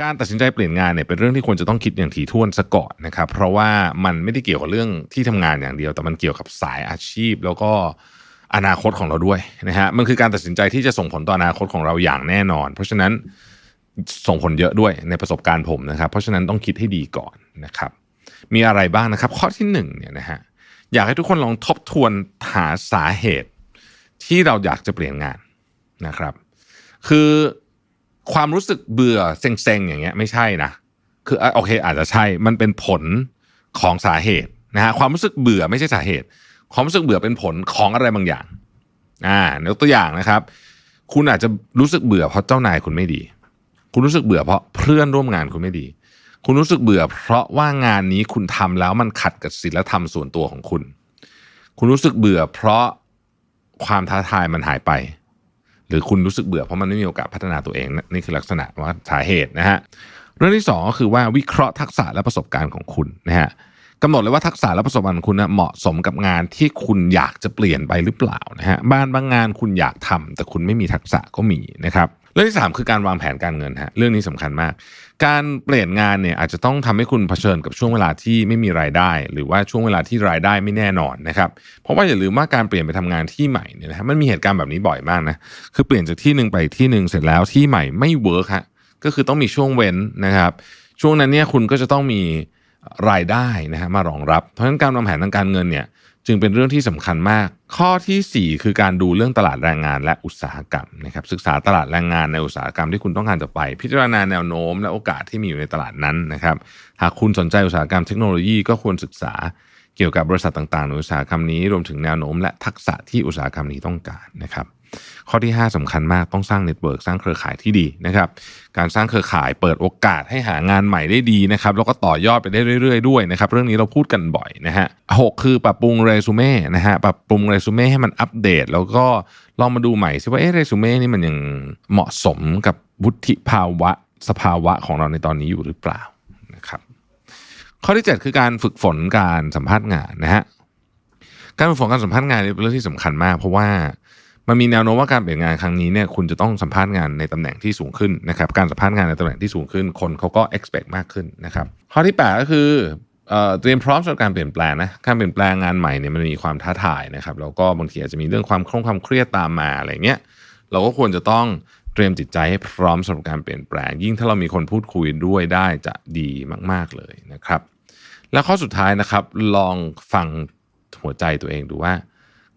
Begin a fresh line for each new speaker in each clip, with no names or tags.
การตัดสินใจเปลี่ยนงานเนี่ยเป็นเรื่องที่ควรจะต้องคิดอย่างถี่ถ้วนซะก่อนนะครับ เพราะว่ามันไม่ได้เกี่ยวกับเรื่องที่ทำงานอย่างเดียว แต่มันเกี่ยวกับสายอาชีพ แล้วก็อนาคตของเราด้วยนะฮะมันคือการตัดสินใจที่จะส่งผลต่ออนาคตของเราอย่างแน่นอน เพราะฉะนั้นส่งผลเยอะด้วยในประสบการณ์ผมนะครับ เพราะฉะนั้นต้องคิดให้ดีก่อนนะครับ มีอะไรบ้างนะครับ ข้อที่หนึ่งเนี่ยนะฮะอยากให้ทุกคนลองทบทวนหาสาเหตุที่เราอยากจะเปลี่ยนงานนะครับ คือ ความรู้สึกเบื่อเซ็งๆอย่างเงี้ยไม่ใช่นะคือโอเค อาจจะใช่มันเป็นผลของสาเหตุนะฮะความรู้สึกเบื่อไม่ใช่สาเหตุ ความรู้สึกเบื่อเป็นผลของอะไรบางอย่างอ่ายกตัวอย่างนะครับ คุณอาจจะรู้สึกเบื่อเพราะเจ้านายคุณไม่ดี คุณรู้สึกเบื่อเพราะเพื่อนร่วมงานคุณไม่ดี คุณรู้สึกเบื่อ เพราะว่างานนี้คุณทำแล้วมันขัดกับศีลธรรมส่วนตัวของคุณ คุณรู้สึกเบื่อ เพราะความท้าทายมันหายไป หรือคุณรู้สึกเบื่อเพราะมันไม่มีโอกาสพัฒนาตัวเองนี่คือลักษณะว่าสาเหตุนะฮะเรื่องที่สองก็คือว่าวิเคราะห์ทักษะและประสบการณ์ของคุณนะฮะกำหนดเลยว่าทักษะและประสบการณ์ของคุณนะเหมาะสมกับงานที่คุณอยากจะเปลี่ยนไปหรือเปล่านะฮะบ้านบางงานคุณอยากทำแต่คุณไม่มีทักษะก็มีนะครับ เรื่องที่สามคือการวางแผนการเงินฮะเรื่องนี้สำคัญมาก การเปลี่ยนงานเนี่ยอาจจะต้องทำให้คุณเผชิญกับช่วงเวลาที่ไม่มีรายได้ หรือว่าช่วงเวลาที่รายได้ไม่แน่นอนนะครับเพราะว่าอย่าลืมว่าการเปลี่ยนไปทำงานที่ใหม่เนี่ยนะฮะมันมีเหตุการณ์แบบนี้บ่อยมากนะคือเปลี่ยนจากที่หนึ่งไปที่หนึ่งเสร็จแล้วที่ใหม่ไม่เวิร์กฮะก็คือต้องมีช่วงเว้นนะครับ ช่วงนั้นเนี่ยคุณก็จะต้องมีรายได้นะฮะมารองรับ เพราะฉะนั้นการวางแผนทางการเงินเนี่ย จึงเป็นเรื่องที่สำคัญมาก ข้อทีสี่ 4 คือการดูเรื่องตลาดแรงงานและอุตสาหกรรมนะครับศึกษาตลาดแรงงานในอุตสาหกรรมที่คุณต้องการจะไป พิจารณาแนวโน้มและโอกาสที่มีอยู่ในตลาดนั้นนะครับหากคุณสนใจอุตสาหกรรมเทคโนโลยีก็ควรศึกษาเกี่ยวกับบริษัทต่างๆในอุตสาหกรรมนี้รวมถึงแนวโน้มและทักษะที่อุตสาหกรรมนี้ต้องการนะครับ ข้อที่ 5สำคัญมากต้องสร้างเน็ตเวิร์กสร้างเครือข่ายที่ดีนะครับ การสร้างเครือข่ายเปิดโอกาสให้หางานใหม่ได้ดีนะครับแล้วก็ต่อยอดไปได้เรื่อยๆด้วยนะครับเรื่องนี้เราพูดกันบ่อยนะฮะหกคือปรับปรุงเรซูเม่นะฮะปรับปรุงเรซูเม่ให้มันอัปเดต แล้วก็ลองมาดูใหม่ซิว่าเอ๊ะเรซูเม่นี่มันยังเหมาะสมกับวุฒิภาวะสภาวะของเราในตอนนี้อยู่หรือเปล่านะครับข้อที่ 7 คือการฝึกฝนการสัมภาษณ์งานนะฮะการฝึกฝนการสัมภาษณ์งานเป็นเรื่องที่สำคัญมาก เพราะว่า มันมีแนวโน้มว่าการเปลี่ยนงานครั้งนี้เนี่ยคุณจะต้องสัมภาษณ์งานในตำแหน่งที่สูงขึ้นนะครับการสัมภาษณ์งานในตำแหน่งที่สูงขึ้น คนเขาก็ expect มากขึ้นนะครับข้อที่8ก็คือเตรียมพร้อมสำหรับการเปลี่ยนแปลงนะการเปลี่ยนแปลงงานใหม่เนี่ยมันมีความท้าทายนะครับแล้วก็บางทีอาจจะมีเรื่องความเคร่งความเครียดตามมาอะไรเงี้ยเราก็ควรจะต้องเตรียมจิตใจให้พร้อมสำหรับการเปลี่ยนแปลง ยิ่งถ้าเรามีคนพูดคุยด้วยได้จะดีมาก ๆเลยนะครับ แล้วข้อสุดท้ายนะครับ ลองฟังหัวใจตัวเองดูว่า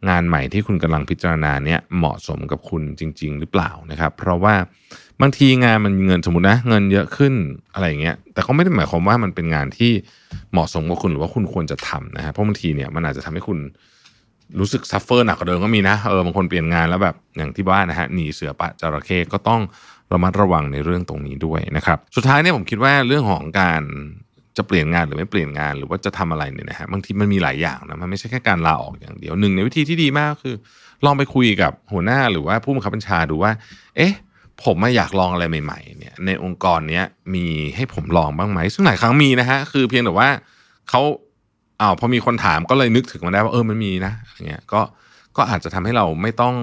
งานใหม่ที่คุณกำลังพิจารณาเนี่ยเหมาะสมกับคุณจริง ๆ หรือเปล่านะครับ เพราะว่าบางทีงานมันเงินสมมตินะเงินเยอะขึ้นอะไรอย่างเงี้ยแต่ก็ไม่ได้หมายความว่ามันเป็นงานที่เหมาะสมกับคุณหรือว่าคุณควรจะทำนะฮะเพราะบางทีเนี่ยมันอาจจะทำให้คุณรู้สึกซัฟเฟอร์หนักกว่าเดิมก็มีนะเออบางคนเปลี่ยนงานแล้วแบบอย่างที่ว่านะฮะหนีเสือปะจระเข้ก็ต้องระมัดระวังในเรื่องตรงนี้ด้วยนะครับ สุดท้ายเนี่ยผมคิดว่าเรื่องของการ จะเปลี่ยนงานหรือไม่เปลี่ยนงานหรือว่าจะทำอะไรเนี่ยนะฮะบางทีมันมีหลายอย่างนะมันไม่ใช่แค่การลาออกอย่างเดียวหนึ่งในวิธีที่ดีมากคือ ลองไปคุยกับหัวหน้าหรือว่าผู้บังคับบัญชาดูว่า เอ๊ะ ผมมาอยากลองอะไรใหม่ๆเนี่ยในองค์กรเนี้ยมีให้ผมลองบ้างไหมซึ่งหลายครั้งมีนะฮะคือเพียงแต่ว่าเขาอ้าวพอมีคนถามก็เลยนึกถึงมาได้ว่าเออมันมีนะอย่างเงี้ยก็ก็อาจจะทำให้เราไม่ต้อง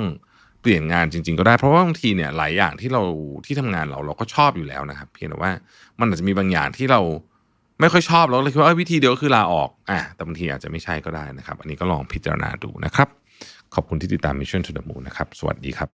เปลี่ยนงานจริง ๆ ก็ได้เพราะว่าบางทีเนี่ยหลายอย่างที่เราที่ทำงานเราเราก็ชอบอยู่แล้วนะครับ เพียงแต่ว่ามันอาจจะมีบางอย่างที่เรา ไม่ค่อยชอบแล้วเลยคิดว่าเอ้ยวิธีเดียวก็คือลาออกอะแต่บางทีอาจจะไม่ใช่ก็ได้นะครับ อันนี้ก็ลองพิจารณาดูนะครับ ขอบคุณที่ติดตาม Mission to the Moon นะครับ สวัสดีครับ